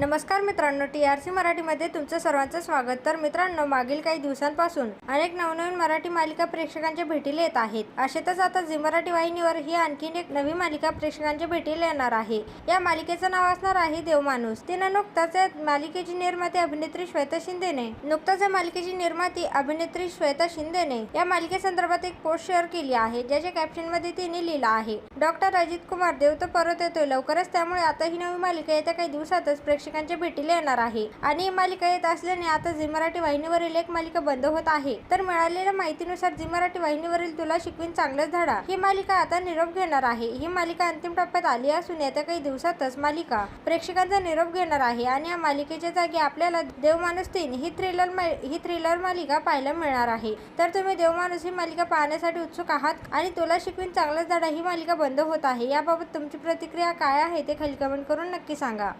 नमस्कार मित्रांनो T R C मराठीमध्ये तुमचं सर्वांचं स्वागत. तर मित्रांनो मागील काही दिवसांपासून अनेक नवनवीन मराठी मालिका प्रेक्षकांच्या भेटीला येत आहेत. अशातच आता झी मराठी वाहिनीवर ही आणखीन एक नवी मालिका प्रेक्षकांच्या भेटीला येणार आहे. या मालिकेचं नाव असणार आहे देवमाणूस. तिनं नुकताच या मालिकेची निर्माती अभिनेत्री श्वेता शिंदेने नुकताच या मालिकेची निर्माती अभिनेत्री श्वेता शिंदेने या मालिकेसंदर्भात एक पोस्ट शेअर केली आहे ज्याच्या कॅप्शनमध्ये तिने लिहिलं आहे डॉक्टर अजित कुमार देव तर परत येतोय लवकरच त्यामुळे आता ही नवी मालिका येत्या काही दिवसातच प्रेक्षक प्रेक्षकांच्या भेटीला येणार आहे. आणि ही मालिका येत असल्याने आता झी मराठी वाहिनीवरील एक मालिका बंद होत आहे. तर मिळालेल्या माहितीनुसार झी मराठी वाहिनीवरील तुला शिकवीन चांगलंच धडा. ही मालिका आता निरोप घेणार आहे. ही मालिका अंतिम टप्प्यात आली असून येत्या काही दिवसातच मालिका प्रेक्षकांचा निरोप घेणार आहे आणि या मालिकेच्या जागी आपल्याला देवमाणूस तीन ही थ्रिलर ही थ्रिलर मालिका पाहायला मिळणार आहे. तर तुम्ही देवमाणूस ही मालिका पाहण्यासाठी उत्सुक आहात आणि तुला शिकवीन चांगलाच धडा ही मालिका बंद होत आहे. याबाबत तुमची प्रतिक्रिया काय आहे ते खाली कमेंट करून नक्की सांगा.